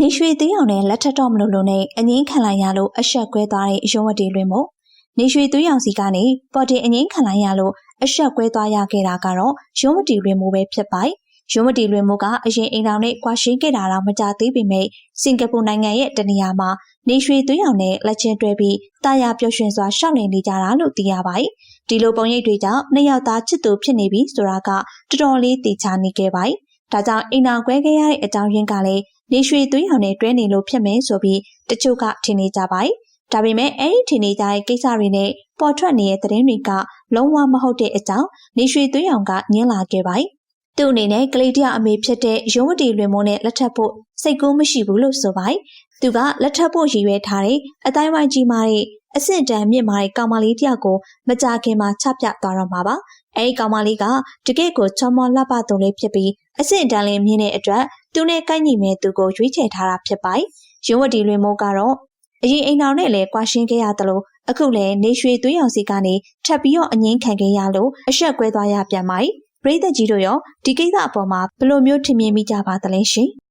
နေရွှေသေးအောင်နဲ့လက်ထက်တော့မလို့လို့နဲ့အငင်းခံလိုက်ရလို့အဆက်ကွဲသွားတဲ့ရုံးဝတီလွင်မို့နေရွှေသွေးအောင်စီကနေပေါ်တင်အငင်းခံလိုက်ရလို့အဆက်ကွဲသွားရခဲ့တာကတော့ရုံးဝတီလွင်မို့ပဲဖြစ်ပါတယ်ရုံးဝတီလွင်မို့ကအရင်အိမ်တော်နဲ့ကွာရှင်းခဲ့တာတော့မကြသေးပေမဲ့စင်ကာပူနိုင်ငံရဲ့တနေရာမှာနေရွှေသွေးအောင်နဲ့လက်ချင်းတွဲပြီးတာယာပျော်ရွှင်စွာရှောက်လည်နေကြတာလို့သိရပါတယ်ဒီလိုပုံရိပ်တွေကြောင့်နှစ်ယောက်သားချစ်သူဖြစ်နေပြီဆိုတာကတော်တော်လေးသိချနေခဲ့ပါတယ် ဒါကြောင့်အိမ်တော်ကွဲခဲ့ရတဲ့အကြောင်းရင်းကလည်းနေရွှေသွေးရောင်နဲ့တွဲနေလို့ဖြစ်မယ်ဆိုပြီးတချို့ကထင်နေကြပါတယ်။ဒါပေမဲ့အဲ့ဒီထင်နေကြတဲ့ကိစ္စတွေနဲ့ပေါ်ထွက်နေတဲ့သတင်းတွေကလုံးဝမဟုတ်တဲ့အကြောင်းနေရွှေသွေးရောင်ကညင်းလာခဲ့ပါတယ်။သူ့အနေနဲ့ကလေးတယောက်အမေဖြစ်တဲ့ရုံးဝတီလွင်မိုးနဲ့လက်ထပ်ဖို့စိတ်ကူးမရှိဘူးလို့ဆိုပါတယ်။သူကလက်ထပ်ဖို့ရည်ရွယ်ထားတဲ့အတိုင်းဝိုင်းကြီးမားတဲ့ အဆင့်တန်းမြင့်မားတဲ့ကောင်မလေးတယောက်ကိုမကြခင်မှာချပြသွားတော့မှာပါ။အဲဒီကောင်မလေးကတကယ့်ကိုချောမောလှပသူလေးဖြစ်ပြီးအဆင့်တန်းလေးမြင့်တဲ့အတွက်သူနဲ့ကိုက်ညီမဲ့သူကိုရွေးချယ်ထားတာဖြစ်ပါတယ်။ရုံးဝတီလွင်မိုးကတော့အရင်အိမ်တော်နဲ့လည်းကွာရှင်းခဲ့ရတယ်လို့အခုလည်းနေရွှေသွေးရောင်စီကနေထပ်ပြီးတော့အငင်းခံခဲ့ရလို့အဆက်ကွဲသွားရပြန်ပါတယ်။ပရိသတ်ကြီးတို့ရောဒီကိစ္စအပေါ်မှာဘယ်လိုမျိုးထင်မြင်မိကြပါသလဲရှင်။